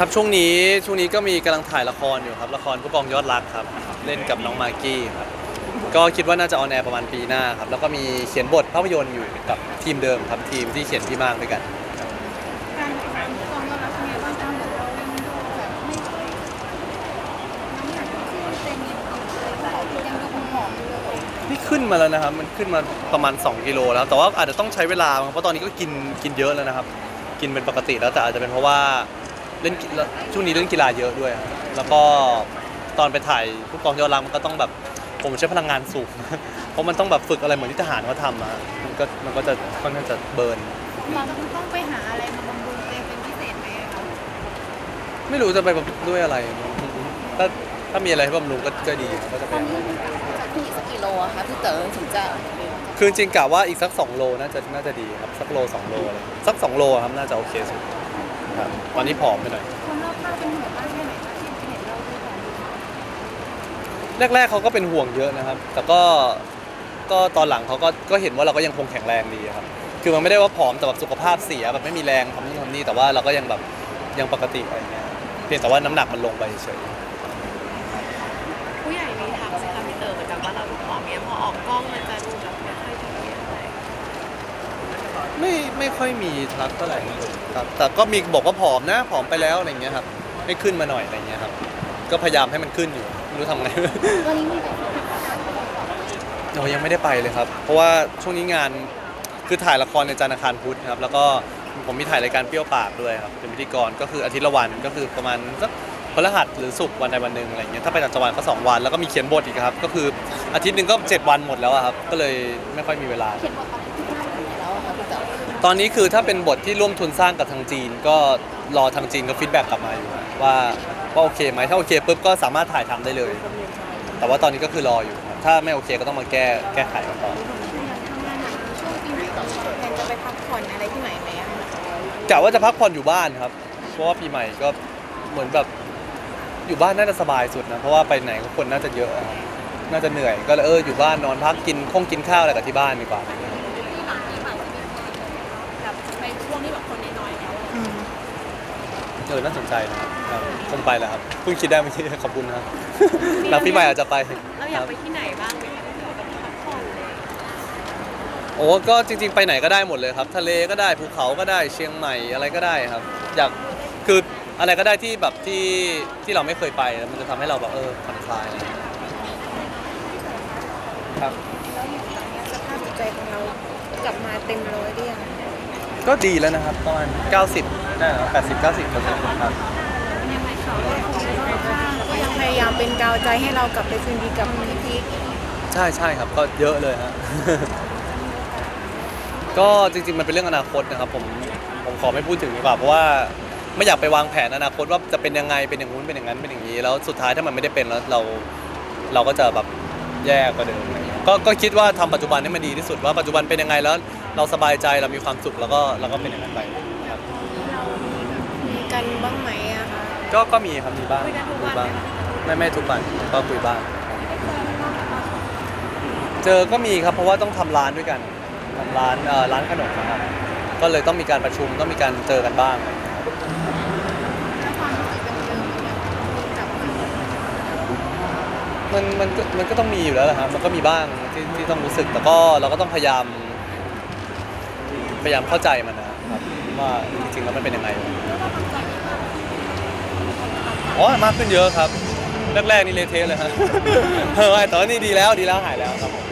ครับช่วงนี้ช่วงนี้ก็มีกำลังถ่ายละครอยู่ครับละครผู้กองยอดรักครับเล่นกับน้องมากกี้ครับก็คิดว่าน่าจะออนแอร์ประมาณปีหน้าครับแล้วก็มีเขียนบทภาพยนตร์อยู่กับทีมเดิมครับทีมที่เขียนพี่มากด้วยกัน การทำกองยอดรักเป็นไงบ้างคะเหมือนเรายังดูแบบไม่น้ำหนักขึ้นเต็มนิดเลยผอมยังดูผอมอยู่เลย นี่ขึ้นมาแล้วนะครับ มันขึ้นมาประมาณ 2กิโลแล้ว แต่ว่าอาจจะต้องใช้เวลาเพราะตอนนี้ก็กินกินเยอะแล้วนะครับ กินเป็นปกติแล้วแต่อาจจะเป็นเพราะว่า เล่นกีช่วงนี้เล่นกีฬาเยอะด้วยครับแล้วก็ตอนไปถ่ายผู้กองยอดรักมันก็ต้องแบบผมใช้พลังงานสูง เพราะมันต้องแบบฝึกอะไรเหมือนที่ทหารเขาทำอะมันก็มันก็จะค่อนข้างจะเบิร์นเราจะต้องไปหาอะไรมาบำรุงตัวเองเป็นพิเศษไหมอะคะไม่รู้จะไปด้วยอะไร ถ้าถ้ามีอะไรให้บำรุงก็ก็ดีก็จะไปจากที่สักกิโลอะคะพี่เต๋อถึงจะคือจริงๆกะว่าอีกสัก 2 โลน่าจะน่าจะดีครับสักโล 2 โลอะไรสัก 2 โลครับน่าจะโอเคสุด ครับตอนนี้ผอมไปหน่อย คนรอบข้างเป็นห่วงมากแค่ไหนคะที่เห็นเราดูผอมอยู่แรก ๆเขาก็เป็นห่วงเยอะนะครับ แต่ก็ก็ตอนหลังเขาก็ก็เห็นว่าเราก็ยังคงแข็งแรงดีครับ คือมันไม่ได้ว่าผอมแต่แบบสุขภาพเสียแบบไม่มีแรงทำนู่นทำนี่แต่ว่าเราก็ยังแบบยังปกติอะไรเงี้ยเพียงแต่ว่าน้ำหนักมันลงไปเฉยผู้ใหญ่มีถามสิคะพี่เต๋อเหมือนกันว่าเราผอมเนี่ยพอออกกล้องมันจะดูแบบไม่ค่อยดีอะไร ไม่ค่อยมีทักเท่าไหร่ครับแต่ก็มีบอกว่าผอมนะผอมไปแล้วอะไรเงี้ยครับให้ขึ้นมาหน่อยอะไรเงี้ยครับ ก็พยายามให้มันขึ้นอยู่ไม่รู้ทำไงวันนี้มีแต่คนเรายังไม่ได้ไปเลยครับ เพราะว่าช่วงนี้งานคือถ่ายละครในจันทร์อังคารพุธครับ แล้วก็ผมมีถ่ายรายการเปรี้ยวปากด้วยครับเป็นพิธีกรก็คืออาทิตย์ละวันก็คือประมาณสักพฤหัสหรือศุกร์วันใดวันหนึ่งอะไรเงี้ยถ้าไปต่างจังหวัดก็สองวันแล้วก็มีเขียนบทอีกครับ ก็คืออาทิตย์หนึ่งก็เจ็ดวันหมดแล้วครับ ก็เลยไม่ค่อยมีเวลาเขียนบท ต๋อตอนนี้คือถ้าเป็นบทที่ร่วมทุนสร้างกับทางจีน ก็รอทางจีนก็ฟีดแบ็กกลับมาอยู่ว่าว่าโอเคไหมถ้าโอเคปุ๊บก็สามารถถ่ายทำได้เลย แต่ว่าตอนนี้ก็คือรออยู่ครับถ้าไม่โอเคก็ต้องมาแก้แก้ไขกันต่อทำงานหนักช่วงปีใหม่แทนจะไปพักผ่อนอะไรที่ไหนไหมอะคะกะว่าจะพักผ่อนอยู่บ้านครับ เพราะว่าปีใหม่ก็เหมือนแบบอยู่บ้านน่าจะสบายสุดนะเพราะว่าไปไหนก็คนน่าจะเยอะอะครับน่าจะเหนื่อยก็เลยเอออยู่บ้านนอนพักกินคงกินข้าวอะไรกับที่บ้านดีกว่า แบบในช่วงที่แบบคนน้อยๆแล้ว เออน่าสนใจนะครับครับคงไปแหล้วครับเพิ่งคิดได้เมื่อกี้ขอบคุณนะครับหลังปีใหม่อาจจะไปเราอยากครับไปที่ไหนบ้างไหมคะพี่เต๋อแบบพักผ่อนเลยโอ้ก็จริง ๆ ไปไหนก็ได้หมดเลยครับ ทะเลก็ได้ภูเขาก็ได้เชียงใหม่อะไรก็ได้ครับ อยากคืออะไรก็ได้ที่แบบที่ที่เราไม่เคยไปแล้วมันจะทำให้เราแบบเออผ่อนคลายอะไรอย่างเงี้ยครับ แล้วอยู่ตอนนี้สภาพจิตใจของเรากลับมาเต็มร้อยหรือยัง ก็ดีแล้วนะครับประมาณ90ได้แปดสิบเก้าสิบเปอร์เซ็นต์ครับยังไม่เขาก็คงไม่ค่อยข้างก็ยังพยายามเป็นกาวใจให้เรากลับไปคืนดีกับพี่พีคใช่ใช่ครับก็เยอะเลยฮะ ก็จริง ๆ มันเป็นเรื่องอนาคตนะครับ ผมผมขอไม่พูดถึงดีกว่าเพราะว่าไม่อยากไปวางแผนอนาคตว่าจะเป็นยังไงเป็นอย่างนู้นเป็นอย่างนั้นเป็นอย่างนี้ แล้วสุดท้ายถ้ามันไม่ได้เป็นแล้วเราเราก็จะแบบแย่กว่าเดิมอะไรเงี้ยก็ก็คิดว่าทำปัจจุบันให้มันดีที่สุดว่าปัจจุบันเป็นยังไงแล้ว เราสบายใจเรามีความสุขแล้วก็เราก็เป็นอย่างนั้นไปครับเรามีกันบ้างไหมอะคะ ก็ก็มีครับมีบ้างคุยกันทุกวันบ้างไหมคะไม่ไม่ทุกวันก็คุยบ้าง เจอก็มีครับเพราะว่าต้องทำร้านด้วยกันทำร้านเอ่อร้านขนมนะครับก็เลยต้องมีการประชุมต้องมีการเจอกันบ้างอะไรอย่างเงี้ยถ้าความรู้สึกเดิมๆมันยังกลับมามันมันก็มันก็ต้องมีอยู่แล้วแหละครับมันก็มีบ้างที่ที่ต้องรู้สึกแต่ก็เราก็ต้องพยายาม พยายามเข้าใจมันนะครับว่าจริงๆแล้วมันเป็นยังไงอ๋อมากขึ้นเยอะครับแรกๆนี่เละเทะเลยฮะเออแต่ว่านี่ดีแล้วดีแล้วหายแล้วครับผม